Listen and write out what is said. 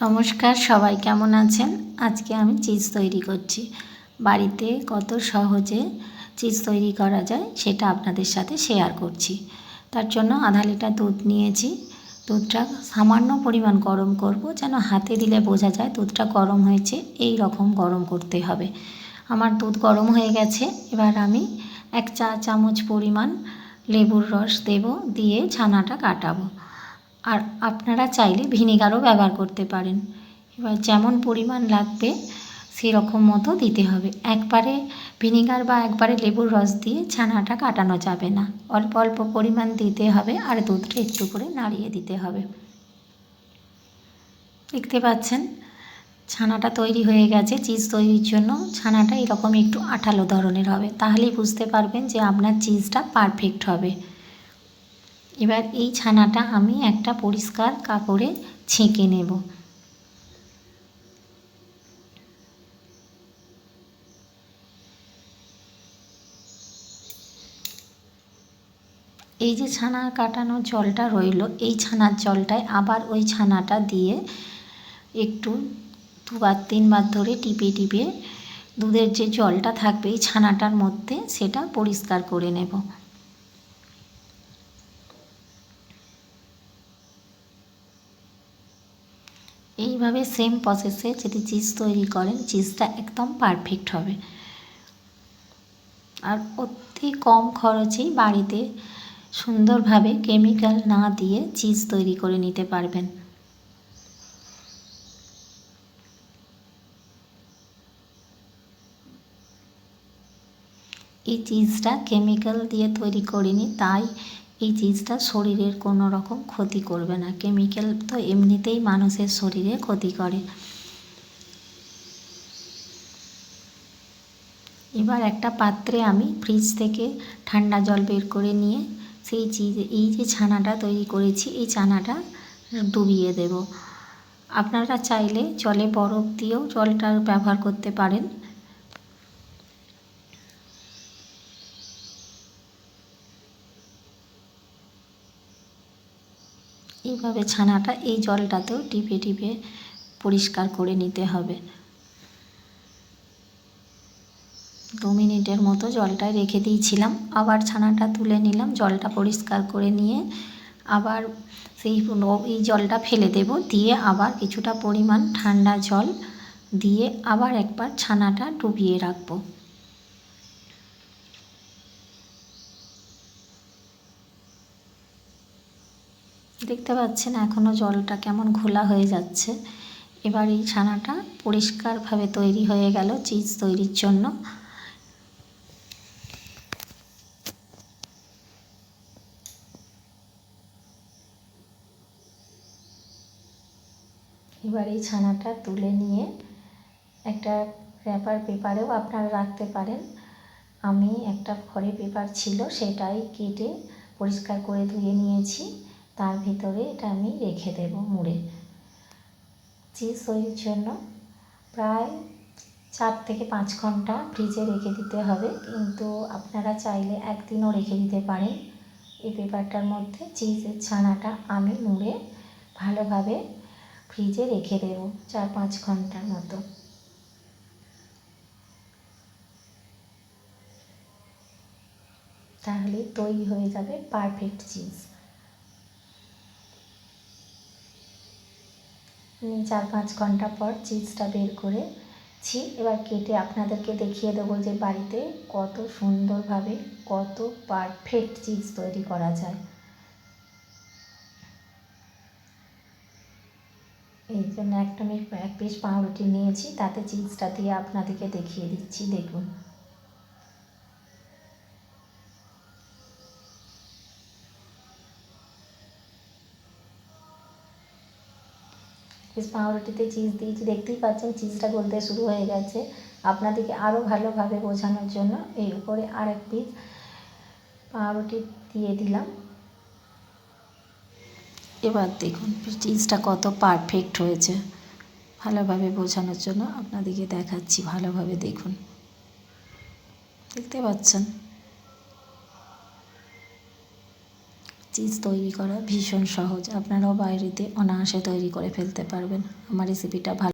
নমস্কার, সবাই কেমন আছেন? আজকে আমি চিজ তৈরি করছি। বাড়িতে কত সহজে চিজ তৈরি করা যায় সেটা আপনাদের সাথে শেয়ার করছি। তার জন্য আধা লিটার দুধ নিয়েছি। দুধটা সামান্য পরিমাণ গরম করব যেন হাতে দিলে বোঝা যায় দুধটা গরম হয়েছে, এই রকম গরম করতে হবে। আমার দুধ গরম হয়ে গেছে, এবার আমি এক চা চামচ পরিমাণ লেবুর রস দেব, দিয়ে ছানাটা কাটাবো। আর আপনারা চাইলে ভিনেগারও ব্যবহার করতে পারেন। এবার যেমন পরিমাণ লাগবে, সেরকম মতো দিতে হবে। একবারে ভিনেগার বা একবারে লেবুর রস দিয়ে ছানাটা কাটানো যাবে না। অল্প অল্প পরিমাণ দিতে হবে আর দুধটা একটু করে নাড়িয়ে দিতে হবে। দেখতে পাচ্ছেন? ছানাটা তৈরি হয়ে গেছে, চিজ তৈরির জন্য। ছানাটা এরকম একটু আঠালো ধরনের হবে। তাহলেই বুঝতে পারবেন যে আপনার চিজটা পারফেক্ট হবে। এবার এই ছানাটা আমি একটা পরিষ্কার কাপড়ে ছেঁকে নেব। এই যে ছানা কাটানো জলটা রইল, এই ছানার জলটায় আবার ওই ছানাটা দিয়ে একটু দুবার তিনবার ধরে টিপে টিপে দুধের যে জলটা থাকবে এই ছানাটার মধ্যে সেটা পরিষ্কার করে নেব। এইভাবে সেম প্রসেসে যদি চিজ তৈরি করেন চিজটা একদম পারফেক্ট হবে। আর অতি কম খরচেই বাড়িতে সুন্দরভাবে কেমিক্যাল না দিয়ে চিজ তৈরি করে নিতে পারবেন। এই চিজটা কেমিক্যাল দিয়ে তৈরি করিনি, তাই এই চিজটা শরীরের কোনো রকম ক্ষতি করবে না। কেমিক্যাল তো এমনিতেই মানুষের শরীরে ক্ষতি করে। এবার একটা পাত্রে আমি ফ্রিজ থেকে ঠান্ডা জল বের করে নিয়ে সেই চিজ, এই যে ছানাটা তৈরি করেছি, এই ছানাটা ডুবিয়ে দেব। আপনারা চাইলে জলে বরফ দিয়েও জলটা ব্যবহার করতে পারেন। এইভাবে ছানাটা এই জলটাতেও টিপে টিপে পরিষ্কার করে নিতে হবে। দু মিনিটের মতো জলটায় রেখে দিয়েছিলাম। আবার ছানাটা তুলে নিলাম, জলটা পরিষ্কার করে নিয়ে আবার সেই এই জলটা ফেলে দেব, দিয়ে আবার কিছুটা পরিমাণ ঠান্ডা জল দিয়ে আবার একবার ছানাটা ডুবিয়ে রাখব। দেখতে পাচ্ছেন এখনও জলটা কেমন ঘোলা হয়ে যাচ্ছে। এবার এই ছানাটা পরিষ্কারভাবে তৈরি হয়ে গেল চিজ তৈরির জন্য। এবার এই ছানাটা তুলে নিয়ে একটা র্যাপার পেপারেও আপনারা রাখতে পারেন। আমি একটা ফরে পেপার ছিল সেটাই কেটে পরিষ্কার করে ধুয়ে নিয়েছি। তার ভিতরে এটা আমি রেখে দেব মুড়ে। চিজ তৈরির জন্য প্রায় চার থেকে পাঁচ ঘণ্টা ফ্রিজে রেখে দিতে হবে। কিন্তু আপনারা চাইলে একদিনও রেখে দিতে পারেন। এই পেপারটার মধ্যে চিজের ছানাটা আমি মুড়ে ভালোভাবে ফ্রিজে রেখে দেব চার পাঁচ ঘণ্টার মতো। তাহলে তৈরি হয়ে যাবে পারফেক্ট চিজ। চার পাঁচ ঘণ্টা পর চিজটা বের করেছি এবার কেটে আপনাদেরকে দেখিয়ে দেবো যে বাড়িতে কত সুন্দরভাবে কত পারফেক্ট চিজ তৈরি করা যায়। এই জন্য একটা আমি এক পিস পাউরুটি নিয়েছি, তাতে চিজটা দিয়ে আপনাদেরকে দেখিয়ে দিচ্ছি, দেখুন। পিস পাউরুটিতে চিজ দিয়েছি। দেখতেই পাচ্ছেন চিজটা গলতে শুরু হয়ে গেছে। আপনাদেরকে আরও ভালোভাবে বোঝানোর জন্য এই উপরে আর এক পিস পাউরুটি দিয়ে দিলাম। এবার দেখুন চিজটা কত পারফেক্ট হয়েছে। ভালোভাবে বোঝানোর জন্য আপনাদেরকে দেখাচ্ছি। ভালোভাবে দেখুন। দেখতে পাচ্ছেন? চিজ তৈরি করা ভীষণ সহজ। আপনারাও বাইরেতে অনায়াসে তৈরি করে ফেলতে পারবেন। আমার রেসিপিটা ভালো